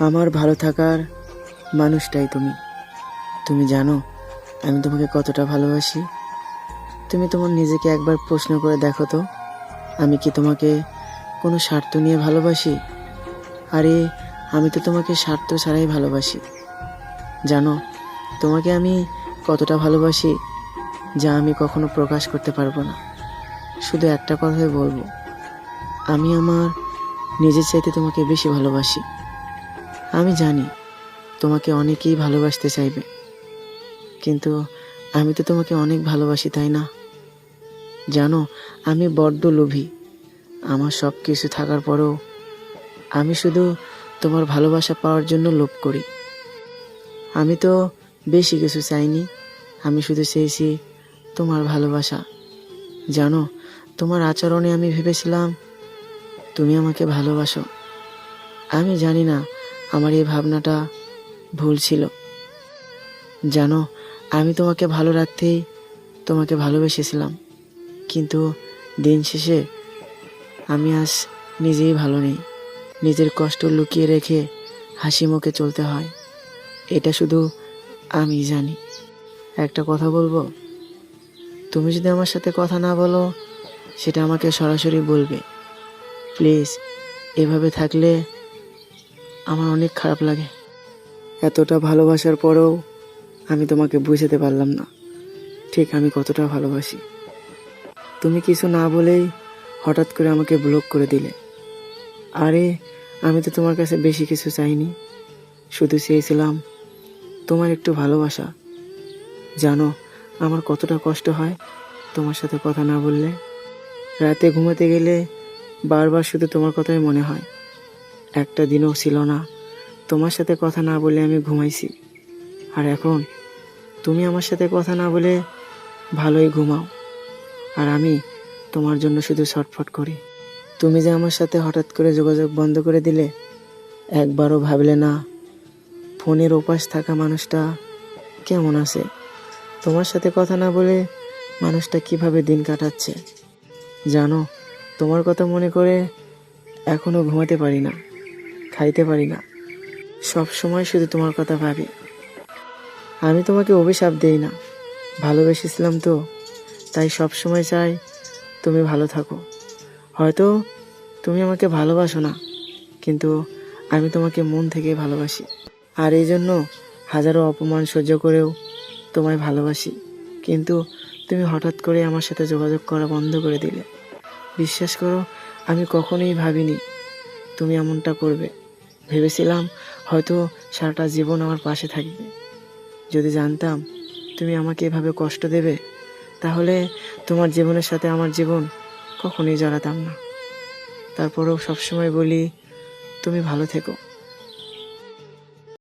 আমার ভালো থাকার মানুষটাই তুমি। তুমি জানো, আমি তোমাকে কতটা ভালোবাসি। তুমি তোমার নিজেকে একবার প্রশ্ন করে দেখো তো, আমি কি তোমাকে কোনো স্বার্থ নিয়ে ভালোবাসি? আরে, আমি তো তোমাকে স্বার্থ ছাড়াই ভালোবাসি। জানো, তোমাকে আমি কতটা ভালোবাসি যা আমি কখনো প্রকাশ করতে পারব না। শুধু একটা কথাই বলব, আমি আমার নিজের চাইতে তোমাকে বেশি ভালোবাসি। আমি জানি তোমাকে অনেকেই ভালোবাসতে চাইবে। কিন্তু আমি তো তোমাকে অনেক ভালোবাসি, তাই না? জানো, আমি বড্ড লোভী। আমার সব কিছু থাকার পরেও আমি শুধু তোমার ভালোবাসা পাওয়ার জন্য লোভ করি। আমি তো বেশি কিছু চাইনি, আমি শুধু চেয়েছি তোমার ভালোবাসা। জানো, তোমার আচরণে আমি ভেবেছিলাম তুমি আমাকে ভালোবাসো। আমি জানি না আমার এই ভাবনাটা ভুল ছিল। জানো, আমি তোমাকে ভালো রাখতেই তোমাকে ভালোবেসেছিলাম। কিন্তু দিন শেষে আমি আজ নিজেই ভালো নেই। নিজের কষ্ট লুকিয়ে রেখে হাসি মুখে চলতে হয়। এটা শুধু আমি জানি। একটা কথা বলব? তুমি যদি আমার সাথে কথা না বলো, সেটা আমাকে সরাসরি বলবে। প্লিজ, এভাবে থাকলে আমার অনেক খারাপ লাগে। এতটা ভালোবাসার পরেও আমি তোমাকে বুঝাতে পারলাম না। ঠিক আমি কতটা ভালোবাসি। তুমি কিছু না বলেই হঠাৎ করে আমাকে ব্লক করে দিলে। আরে, আমি তো তোমার কাছে বেশি কিছু চাইনি। শুধু চেয়েছিলাম তোমার একটু ভালোবাসা। জানো, আমার কতটা কষ্ট হয় তোমার সাথে কথা না বললে। রাতে ঘুমাতে গেলে বারবার শুধু তোমার কথাই মনে হয়। একটা দিনও ছিল না। তোমার সাথে কথা না বলে আমি ঘুমাইছি। আর এখন তুমি আমার সাথে কথা না বলে ভালোই ঘুমাও। আর আমি তোমার জন্য শুধু ছটফট করি। তুমি যে আমার সাথে হঠাৎ করে যোগাযোগ বন্ধ করে দিলে, একবারও ভাবলে না, ফোনের ওপাশ থাকা মানুষটা কেমন আছে? তোমার সাথে কথা না বলে মানুষটা কীভাবে দিন কাটাচ্ছে? জানো, তোমার কথা মনে করে এখনও ঘুমাতে পারি না। খাইতে পারি না। সব সময় শুধু তোমার কথা ভাবি। আমি তোমাকে অভিশাপ দেই না। ভালোবেসেছিলাম তো। তাই সব সময় চাই তুমি ভালো থাকো। হয়তো তুমি আমাকে ভালোবাসো না, কিন্তু আমি তোমাকে মন থেকে ভালোবাসি। আর এই জন্য হাজারো অপমান সহ্য করেও তোমায় ভালোবাসি। কিন্তু তুমি হঠাৎ করে আমার সাথে যোগাযোগ করা বন্ধ করে দিলে। বিশ্বাস করো, আমি কখনোই ভাবিনি তুমি এমনটা করবে। ভেবেছিলাম হয়তো সারাটা জীবন আমার পাশে থাকবে। যদি জানতাম তুমি আমাকে এভাবে কষ্ট দেবে, তাহলে তোমার জীবনের সাথে আমার জীবন কখনোই জড়াতাম না। তারপরেও সবসময় বলি, তুমি ভালো থেকো।